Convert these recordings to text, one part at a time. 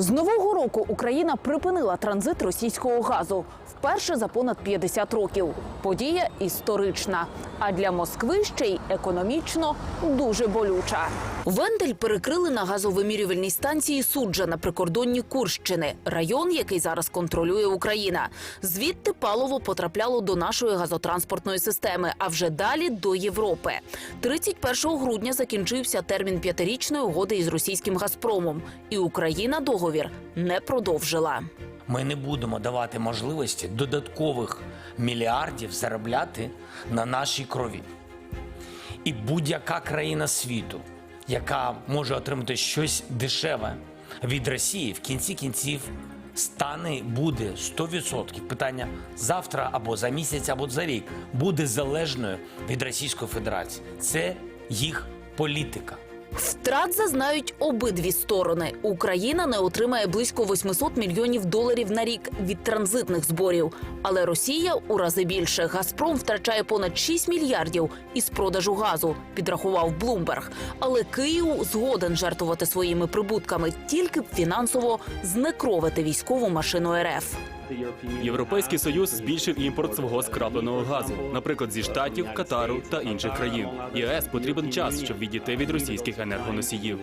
З нового року Україна припинила транзит російського газу вперше за понад 50 років. Подія історична, а для Москви ще й економічно дуже болюча. Вендель перекрили на газовимірювальній станції суджа на прикордонні Курщини, район, який зараз контролює Україна. Звідти паливо потрапляло до нашої газотранспортної системи, а вже далі до Європи. 31 грудня закінчився термін п'ятирічної угоди із російським Газпромом, і Україна договір не продовжила. Ми не будемо давати можливості додаткових мільярдів заробляти на нашій крові. І будь-яка країна світу, яка може отримати щось дешеве від Росії, в кінці кінців стане буде 100%. Питання завтра або за місяць, або за рік буде залежною від Російської Федерації. Це їх політика. Втрат зазнають обидві сторони. Україна не отримає близько 800 мільйонів доларів на рік від транзитних зборів. Але Росія у рази більше. Газпром втрачає понад 6 мільярдів із продажу газу, підрахував Блумберг. Але Київ згоден жертвувати своїми прибутками, тільки б фінансово знекровити військову машину РФ. Європейський союз збільшив імпорт свого скрапленого газу, наприклад, зі штатів, Катару та інших країн. ЄС потрібен час, щоб відійти від російських енергоносіїв.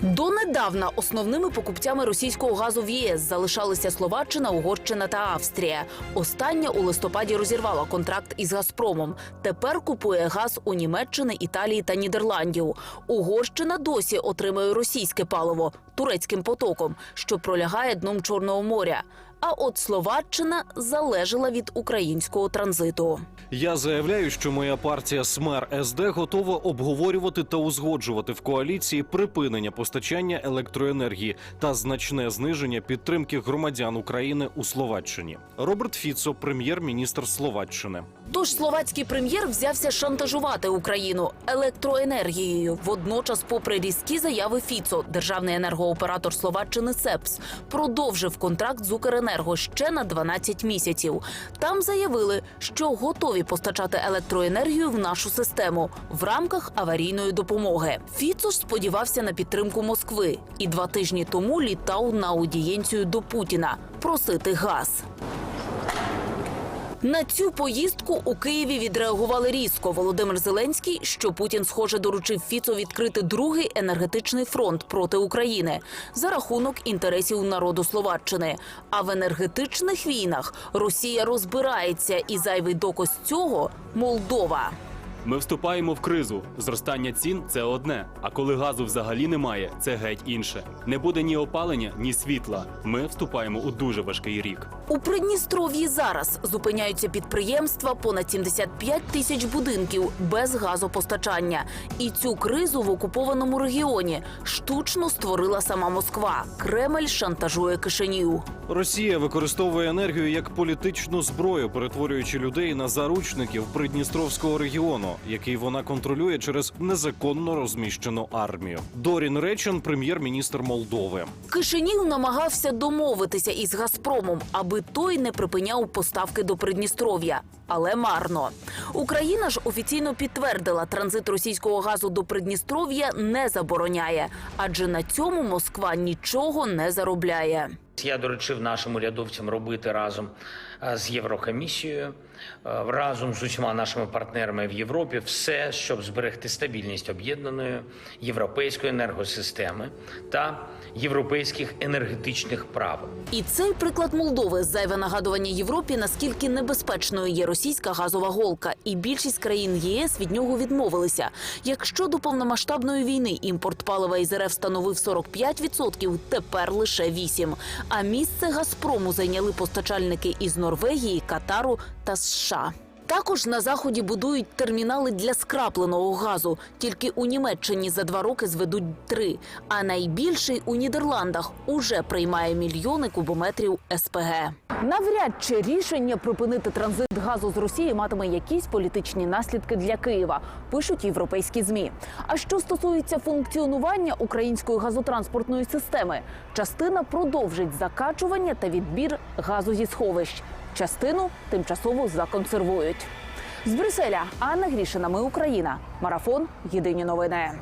Донедавна основними покупцями російського газу в ЄС залишалися Словаччина, Угорщина та Австрія. Остання у листопаді розірвала контракт із Газпромом. Тепер купує газ у Німеччини, Італії та Нідерландів. Угорщина досі отримує російське паливо турецьким потоком, що пролягає дном Чорного моря. А от Словаччина залежала від українського транзиту. Я заявляю, що моя партія СМЕР СД готова обговорювати та узгоджувати в коаліції припинення постачання електроенергії та значне зниження підтримки громадян України у Словаччині. Роберт Фіцо, прем'єр-міністр Словаччини. Тож словацький прем'єр взявся шантажувати Україну електроенергією. Водночас, попри різкі заяви Фіцо, державний енергооператор Словаччини СЕПС продовжив контракт з Укренерго ще на 12 місяців. Там заявили, що готові постачати електроенергію в нашу систему в рамках аварійної допомоги. Фіцо ж сподівався на підтримку Москви і два тижні тому літав на аудієнцію до Путіна просити газ. На цю поїздку у Києві відреагували різко. Володимир Зеленський, що Путін, схоже, доручив Фіцо відкрити другий енергетичний фронт проти України за рахунок інтересів народу Словаччини. А в енергетичних війнах Росія розбирається, і зайвий доказ цього Молдова. Ми вступаємо в кризу. Зростання цін це одне. А коли газу взагалі немає, це геть інше. Не буде ні опалення, ні світла. Ми вступаємо у дуже важкий рік. У Придністров'ї зараз зупиняються підприємства понад 75 тисяч будинків без газопостачання. І цю кризу в окупованому регіоні штучно створила сама Москва. Кремль шантажує Кишинів. Росія використовує енергію як політичну зброю, перетворюючи людей на заручників Придністровського регіону, який вона контролює через незаконно розміщену армію. Дорін Речен, прем'єр-міністр Молдови. Кишинів намагався домовитися із Газпромом, аби той не припиняв поставки до Придністров'я. Але марно. Україна ж офіційно підтвердила, транзит російського газу до Придністров'я не забороняє, адже на цьому Москва нічого не заробляє. Я доручив нашим урядовцям робити разом з Єврокомісією, е, разом з усіма нашими партнерами в Європі все, щоб зберегти стабільність об'єднаної європейської енергосистеми та європейських енергетичних правил. І цей приклад Молдови зайве нагадування Європі, наскільки небезпечною є російська газова голка, і більшість країн ЄС від нього відмовилися. Якщо до повномасштабної війни імпорт палива із РФ становив 45%, тепер лише 8%. А місце Газпрому зайняли постачальники із Норвегії, Катару та США. Також на заході будують термінали для скрапленого газу. Тільки у Німеччині за два роки зведуть три. А найбільший у Нідерландах уже приймає мільйони кубометрів СПГ. Навряд чи рішення припинити транзит газу з Росії матиме якісь політичні наслідки для Києва. Пишуть європейські змі. А що стосується функціонування української газотранспортної системи, частина продовжить закачування та відбір газу зі сховищ. Частину тимчасово законсервують. З Брюсселя Анна Грішина. Ми Україна. Марафон. Єдині новини.